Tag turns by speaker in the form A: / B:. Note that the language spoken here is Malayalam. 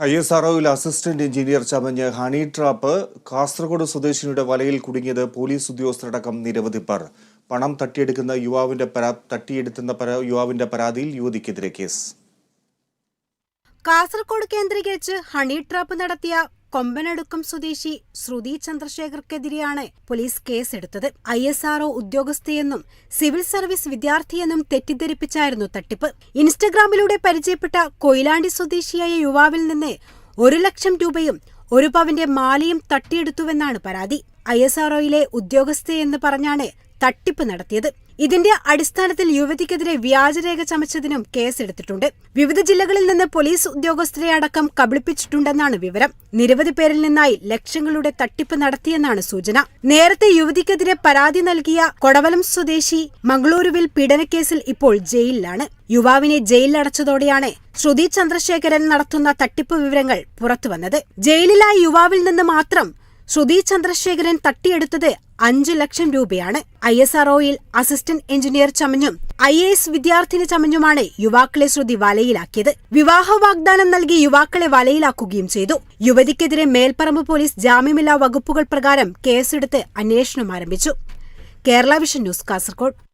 A: ഐ എസ് ആർഒയിൽ അസിസ്റ്റന്റ് എഞ്ചിനീയർ ചമഞ്ഞ് ഹണി ട്രാപ്പ് കാസർഗോഡ് സ്വദേശിനിയുടെ വലയിൽ കുടുങ്ങിയത് പോലീസ് ഉദ്യോഗസ്ഥരടക്കം നിരവധി പേർ. പണം തട്ടിയെടുക്കുന്ന യുവാവിന്റെ തട്ടിയെടുത്തുന്ന യുവാവിന്റെ പരാതിയിൽ യുവതിക്കെതിരെ കേസ്.
B: കാസർഗോഡ് കേന്ദ്രീകരിച്ച് ഹണി ട്രാപ്പ് നടത്തിയ കൊമ്പനടുക്കം സ്വദേശി ശ്രുതി ചന്ദ്രശേഖർക്കെതിരെയാണ് പോലീസ് കേസെടുത്തത്. ഐ എസ് ആർഒ ഉദ്യോഗസ്ഥയെന്നും സിവിൽ സർവീസ് വിദ്യാർത്ഥിയെന്നും തെറ്റിദ്ധരിപ്പിച്ചായിരുന്നു തട്ടിപ്പ്. ഇൻസ്റ്റഗ്രാമിലൂടെ പരിചയപ്പെട്ട കൊയിലാണ്ടി സ്വദേശിയായ യുവാവിൽ നിന്ന് ഒരു ലക്ഷം രൂപയും ഒരു പവന്റെ മാലയും തട്ടിയെടുത്തുവെന്നാണ് പരാതി. ഐ എസ് ആർഒയിലെ ഉദ്യോഗസ്ഥയെന്ന് പറഞ്ഞാണ് തട്ടിപ്പ് നടത്തിയത്. ഇതിന്റെ അടിസ്ഥാനത്തിൽ യുവതിക്കെതിരെ വ്യാജരേഖ ചമച്ചതിനും കേസെടുത്തിട്ടുണ്ട്. വിവിധ ജില്ലകളിൽ നിന്ന് പോലീസ് ഉദ്യോഗസ്ഥരെ അടക്കം കബളിപ്പിച്ചിട്ടുണ്ടെന്നാണ് വിവരം. നിരവധി പേരിൽ നിന്നായി ലക്ഷങ്ങളുടെ തട്ടിപ്പ് നടത്തിയെന്നാണ് സൂചന. നേരത്തെ യുവതിക്കെതിരെ പരാതി നൽകിയ കൊടവലം സ്വദേശി മംഗളൂരുവിൽ പീഡനക്കേസിൽ ഇപ്പോൾ ജയിലിലാണ്. യുവാവിനെ ജയിലിലടച്ചതോടെയാണ് ശ്രുതി ചന്ദ്രശേഖരൻ നടത്തുന്ന തട്ടിപ്പ് വിവരങ്ങൾ പുറത്തുവന്നത്. ജയിലിലായ യുവാവിൽ നിന്ന് മാത്രം ശ്രുതി ചന്ദ്രശേഖരൻ തട്ടിയെടുത്തത് അഞ്ചു ലക്ഷം രൂപയാണ് ഐ എസ് ആർഒയിൽ അസിസ്റ്റന്റ് എഞ്ചിനീയർ ചമഞ്ഞും ഐ എ എസ് വിദ്യാർത്ഥിനി ചമഞ്ഞുമാണ് യുവാക്കളെ ശ്രുതി വലയിലാക്കിയത്. വിവാഹ വാഗ്ദാനം നൽകി യുവാക്കളെ വലയിലാക്കുകയും ചെയ്തു. യുവതിക്കെതിരെ മേൽപ്പറമ്പ് പോലീസ് ജാമ്യമില്ലാ വകുപ്പുകൾ പ്രകാരം കേസെടുത്ത് അന്വേഷണം ആരംഭിച്ചു. Kerala vision news Kasaragod.